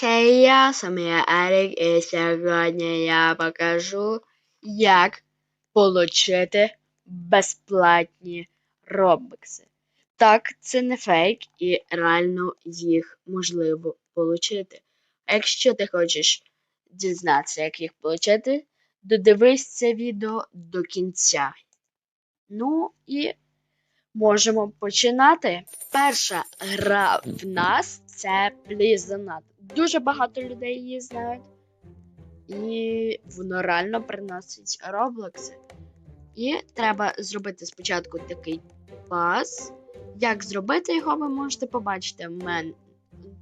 Хей, я сам я Ерік, і сьогодні я покажу, як отримати безплатні робокси. Так, це не фейк, і реально їх можливо отримати. Якщо ти хочеш дізнатися, як їх отримати, додивись це відео до кінця. Ну і можемо починати. Перша гра в нас це Donut. Дуже багато людей її знають. І воно реально приносить роблокси. І треба зробити спочатку такий пас. Як зробити його, ви можете побачити в мене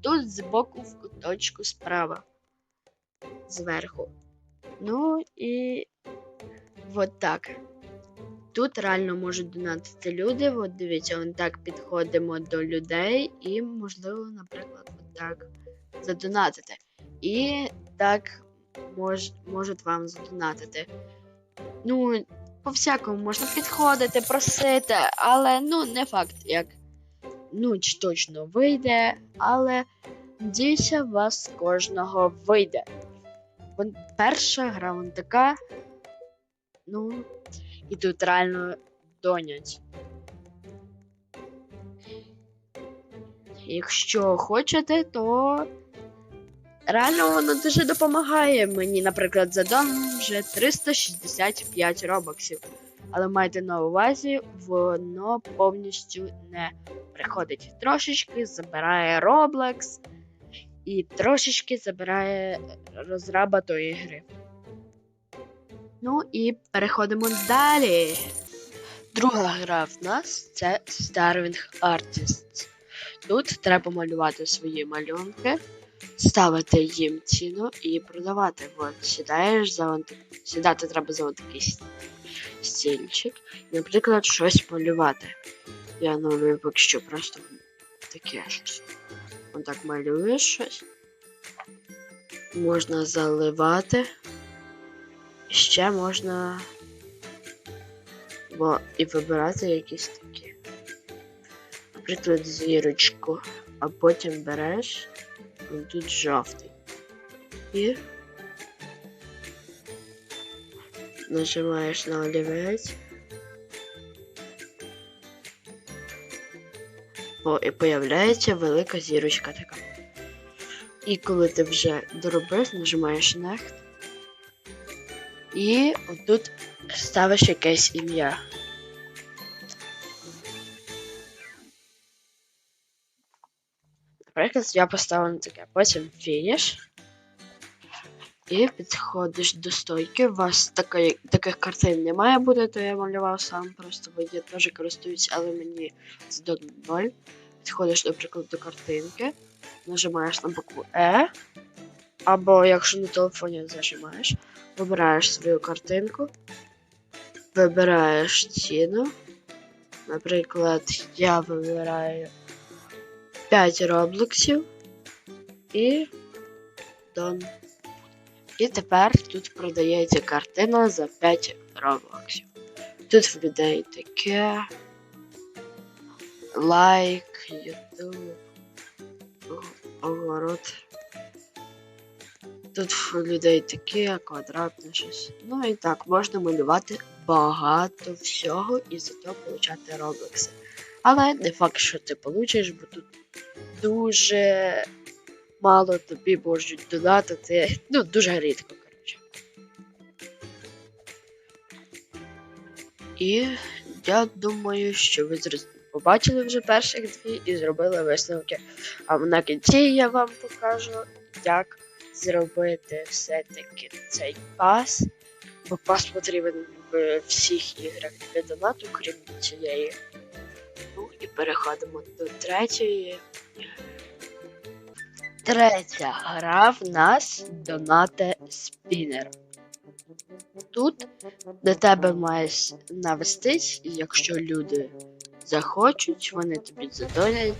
тут збоку в куточку справа. Зверху. Ну і от так. Тут реально можуть донатити люди. От дивіться, он так підходимо до людей і, можливо, наприклад, от так задонатити. І так мож, можуть вам задонатити. Ну, по-всякому можна підходити, просити, але ну, не факт, як ну, чи точно вийде, але надіюся, вас кожного вийде. Перша гра вон така. Ну, і тут реально донять. Якщо хочете, то реально воно дуже допомагає мені, наприклад, за дон вже 365 робоксів. Але майте на увазі, воно повністю не приходить. Трошечки забирає Roblox і трошечки забирає розраба тої гри. Ну і переходимо далі. Друга гра в нас це Starving Artists. Тут треба малювати свої малюнки, ставити їм ціну і продавати. От, сідаєш за. Сідати треба за такий стільчик. Наприклад, щось малювати. Я налюю поки що просто таке щось. Отак малюєш щось. Можна заливати. Ще можна бо і вибирати якісь такі. Наприклад, зірочку, а потім береш тут жовтий. І нажимаєш на олівець. О, і появляється велика зірочка така. І коли ти вже доробив, нажимаєш Next. І отут ставиш якесь ім'я. Наприклад, я поставив таке, потім фініш. І підходиш до стойки. У вас такої, таких картин не має бути, то я малював сам, просто бо я теж користуюсь, але мені з 0. Підходиш, наприклад, до картинки, нажимаєш на букву Е. Або якщо на телефоні зажимаєш, вибираєш свою картинку, вибираєш ціну. Наприклад, я вибираю 5 роблоксів і Done. І тепер тут продається картина за 5 роблоксів. Тут в людей таке лайк, ютуб, огород. Тут в людей таке квадратне щось. Ну і так, можна малювати багато всього і за то отримати роблекси. Але не факт, що ти получиш, бо тут дуже мало тобі можуть донатити. Ну, дуже рідко, коротше. І я думаю, що ви побачили вже перших дві і зробили висновки. А на кінці я вам покажу, як зробити все-таки цей пас. Бо пас потрібен в всіх іграх для донату, крім цієї. Ну і переходимо до третьої. Третя гра в нас донате спінер. Тут до тебе маєш навестись, і якщо люди захочуть, вони тобі задонять,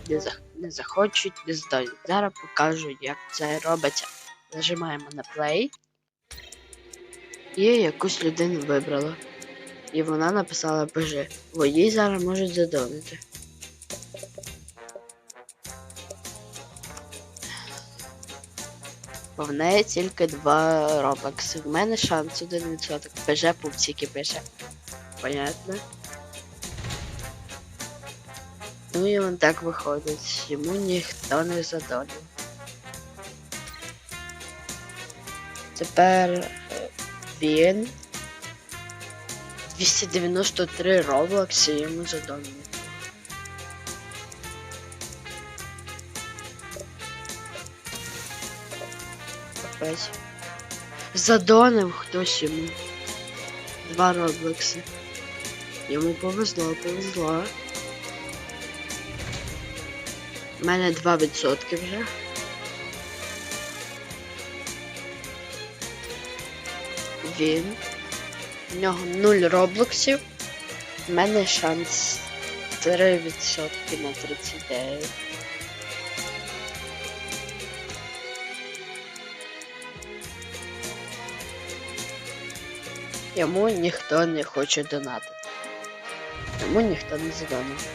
не захочуть, не задонять. Зараз покажу, як це робиться. Нажимаємо на play. І якусь людину вибрала. І вона написала БЖ. Бо їй зараз можуть задонити. Бо в неї тільки два робокси. В мене шанс 1%. ПЖ пупсики пише. Понятно. Ну і он так виходить. Йому ніхто не задонив. Тепер е, він 293 роблокси йому задонив. Капець. Задонив хтось йому. Два роблокси. Йому повезло, повезло. У мене 2% вже. Він. У нього 0 роблоксів. У мене шанс 3% на 39. Йому ніхто не хоче донатити. Йому ніхто не задонив.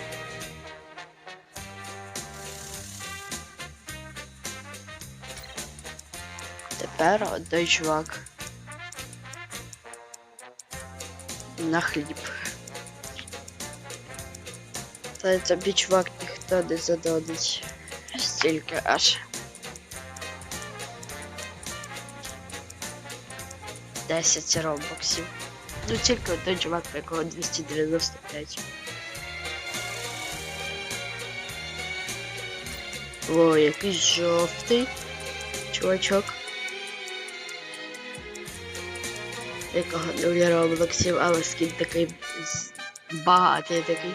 Тепер той чувак. На хліб. Та тобі чувак ніхто не задонить. Стільки аж. Десять робоксів. Ну тільки той чувак, в якого 295. О, якийсь жовтий чувачок. Якого нуля роблоксів, але скін такий багатий такий.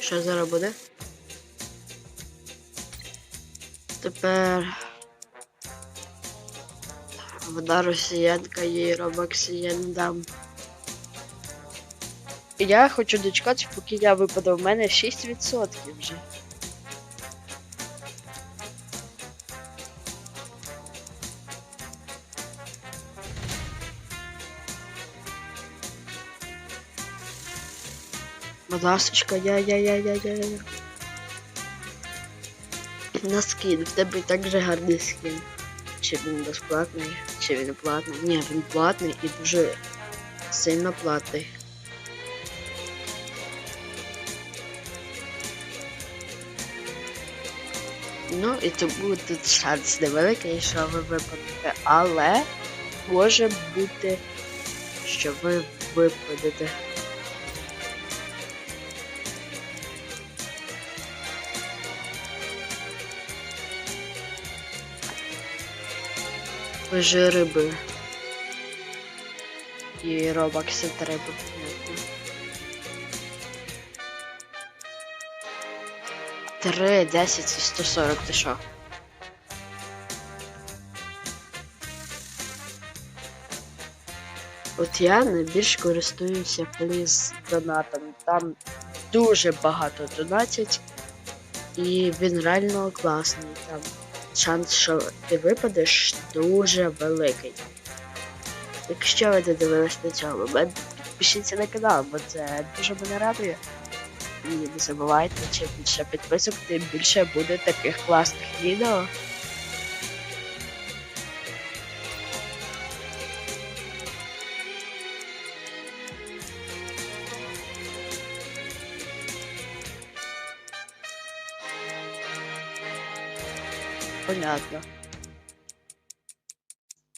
Що зараз буде? Тепер вода росіянка їй робокси я не дам. Я хочу дочекатися, поки я випаду. В мене 6% вже. Будь ласочка, я-я-я-я-я-я. На скин, в тебе так же гарний скин. Чи він безплатний, чи він платний. Ні, він платний і дуже сильно платний. Ну і тому тут шанс невеликий, що ви випадете, але може бути, що ви випадете. Ви ж риби. І робокси треба підняти. 3, 10 і 140, ти що? От я найбільш користуюся пліз донатом. Там дуже багато донатять. І він реально класний. Там шанс, що ти випадеш, дуже великий. Якщо ви додивились на цього моменту, підпишіться на канал, бо це дуже мене радує. І не забувайте, чим більше підписок, тим більше буде таких класних відео. Понятно.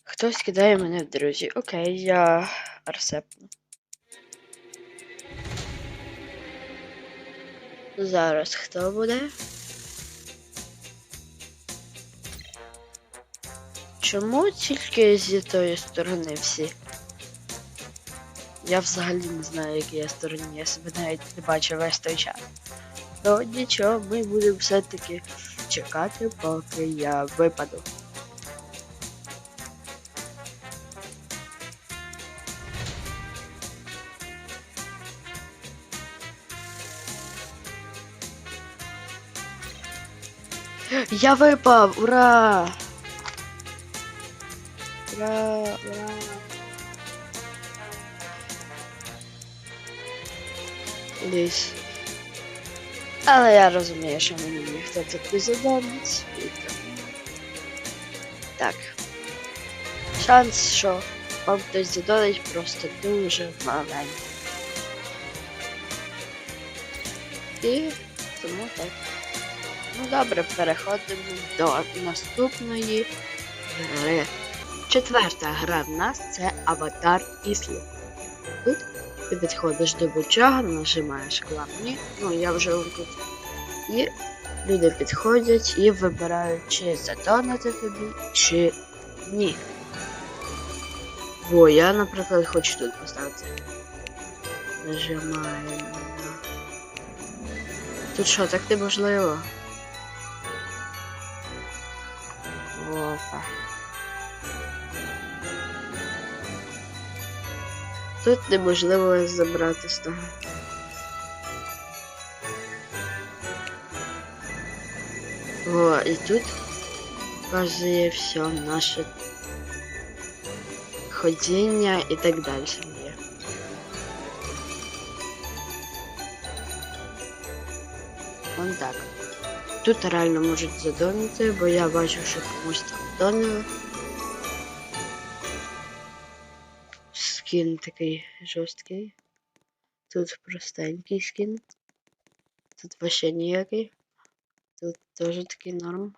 Хтось кидає мене в друзі. Окей, я арсепну. Зараз хто буде? Чому тільки зі тої сторони всі? Я взагалі не знаю, якій я стороні, я себе навіть не бачу весь той час. Ну нічого, ми будемо все-таки чекати, поки я випаду. Я випав! Ура! Ура! Ура! Десь. Але я розумію, що мені ніхто тут задавить. Так. Шанс, що вам хтось задолить просто дуже маленький. І тому так. Ну добре, переходимо до наступної гри. Четверта гра в нас це Аватар Іслі. Тут ти підходиш до будь-чого, нажимаєш кнопки, ну я вже тут. І люди підходять і вибирають, чи задонати тобі, чи ні. Во, я, наприклад, хочу тут поставити. Нажимаємо. Тут що, так неможливо? Опа. Тут неможливо забрати з того. О, і тут показує все наше ходіння і так далі. є. Вон так. Тут реально можуть задонити, бо я бачу, що комусь там донили. Скін такий жорсткий. Тут простенький скін. Тут вообще ніякий. Тут теж такий норм.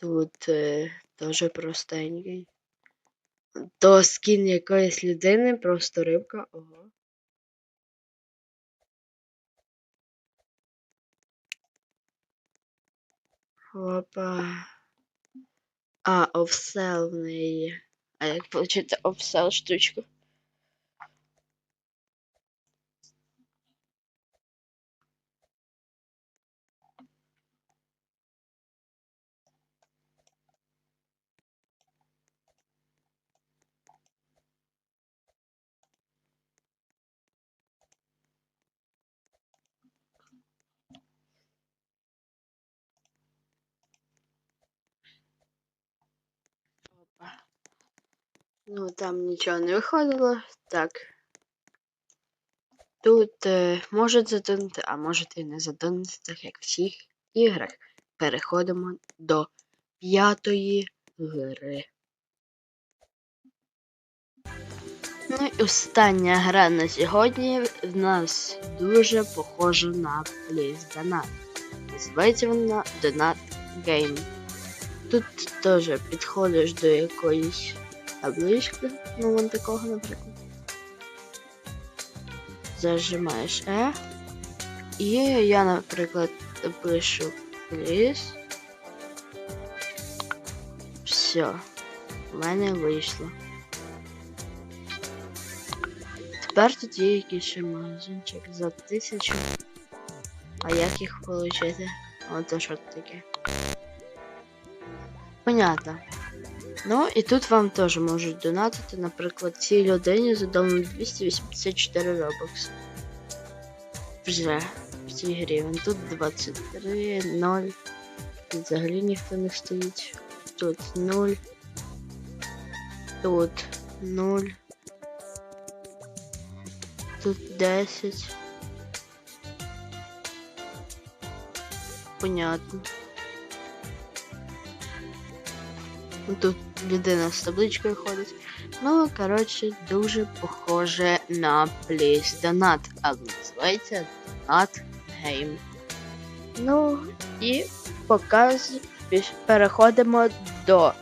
Тут е, теж простенький. То скін якоїсь людини, просто рибка. Ого. Опа. А, офсел в неї. А як получити офсел штучку? Ну, там нічого не виходило. Так. Тут е, можуть задонити, а можете не задонити, так як в всіх іграх. Переходимо до п'ятої гри. Ну і остання гра на сьогодні в нас дуже похожа на Please Donut. Називається вона Donut Game. Тут теж підходиш до якоїсь таблички, ну вон такого, наприклад. Зажимаєш E. І я, наприклад, пишу please. Все, в мене вийшло. Тепер тут є якийсь ще магазинчик за тисячу. А як їх отримати? Ото що таке. Понятно. Ну і тут вам теж можуть донатити, наприклад, цій людині за дому 284 робокс. Вже в цій грі. Вон тут 23, 0. Тут взагалі ніхто не стоїть. Тут 0. Тут 0. Тут 10. Понятно. Ну, Тут людина з табличкою ходить. Ну, коротше, дуже похоже на Please Donut, але називається Donut Game. Ну, і показ переходимо до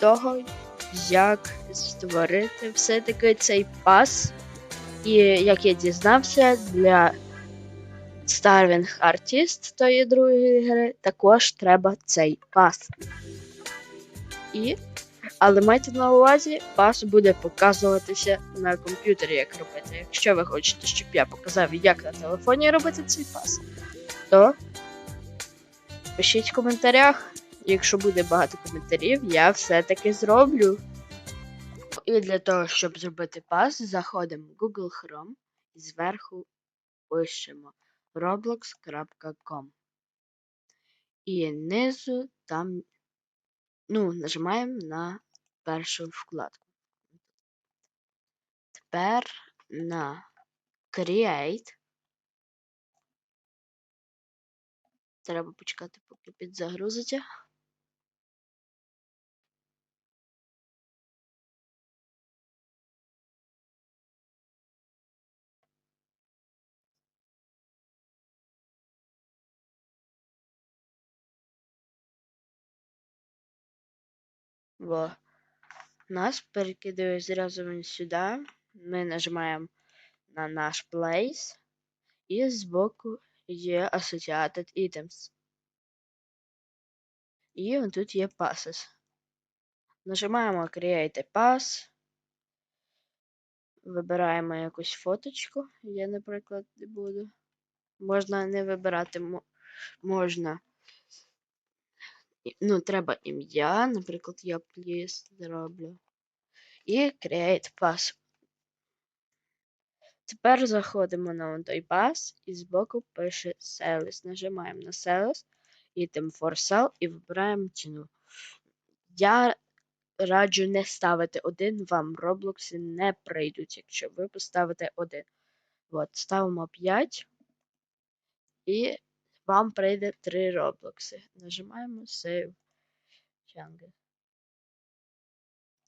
того, як створити все-таки цей пас. І як я дізнався, для Starving Artist тої другої гри також треба цей пас. І, але майте на увазі, пас буде показуватися на комп'ютері, як робити. Якщо ви хочете, щоб я показав, як на телефоні робити цей пас, то пишіть в коментарях. Якщо буде багато коментарів, я все-таки зроблю. І для того, щоб зробити пас, заходимо в Google Chrome і зверху пишемо roblox.com. І знизу там ну, нажимаємо на першу вкладку. Тепер на Create. Треба почекати, поки підзагрузиться. Во. Нас перекидує зразу він сюди. Ми нажимаємо на наш place. І збоку є Associated Items. І тут є Passes. Нажимаємо Create a Pass. Вибираємо якусь фоточку. Я, наприклад, не буду. Можна не вибирати, можна. Ну, треба ім'я, наприклад, я please зроблю. І Create Pass. Тепер заходимо на той пас і збоку пише Sales. Нажимаємо на Sales, Item for Sale і вибираємо ціну. Я раджу не ставити один, вам Роблокси не прийдуть, якщо ви поставите один. От, ставимо 5 і вам прийде 3 Роблокси. Нажимаємо Save Changes.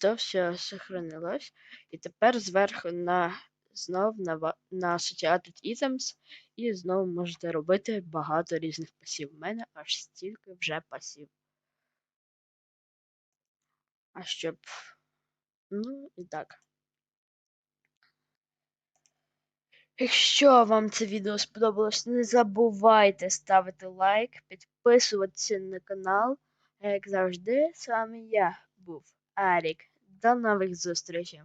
То все сохранилось. І тепер зверху на знов на, на Associated Items і знову можете робити багато різних пасів. У мене аж стільки вже пасів. А щоб. Ну і так. Якщо вам це відео сподобалось, не забувайте ставити лайк, підписуватися на канал. А як завжди, з вами я був Арік. До нових зустрічей!